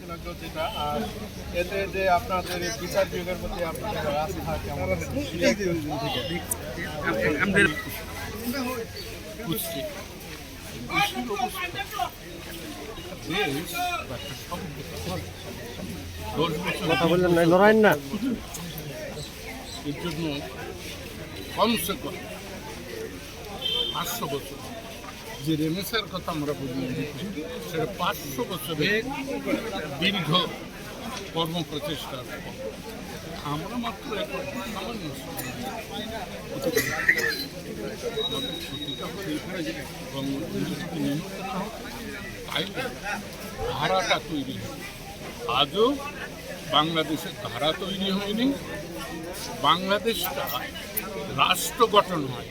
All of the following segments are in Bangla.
ভালো লাগল যেটা আর এতে যে আপনাদের বিচার বিভাগের প্রতি আপনাদের আস্থা কেমন আমাদের কথা বললেন না লড়াই না। এর জন্য কমসে কম পাঁচশো বছর যে রেনেসার কথা আমরা বলি, সেটা পাঁচশো বছরের দীর্ঘ কর্মপ্রচেষ্টার ফল। আমরা মাত্র সামান্য ধারাটা তৈরি আজও বাংলাদেশের ধারা তৈরি হয়নি। বাংলাদেশটা রাষ্ট্র গঠন হয়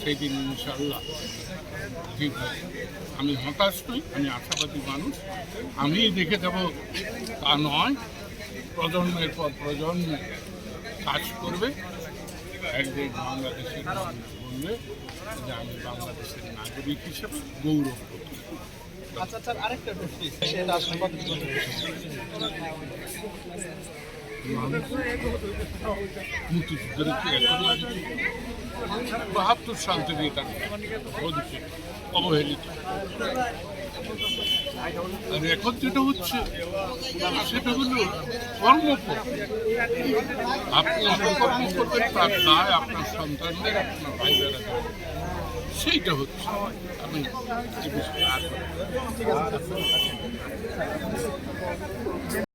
সেই দিন ইনশাল্লাহ ঠিক হবে আমি হতাশ নই আমি আশাবাদী মানুষ। আমি দেখে যাব তা নয় প্রজন্মের পর প্রজন্ম কাজ করবে। একদিন বাংলাদেশের মানুষ বলবে যে আমি বাংলাদেশের নাগরিক হিসেবে গৌরব করি আচ্ছা স্যার আরেকটা মুক্তিযুদ্ধের কি এখন বাহাত্তর এটা হচ্ছে, অবহেলিত। আর এখন যেটা হচ্ছে, সেটা হলো কর্মপথ। আপনি কর্ম করবেন, তার দায় আপনার সন্তানদের, আপনার ভাইবেরা সেইটা হচ্ছে। আমি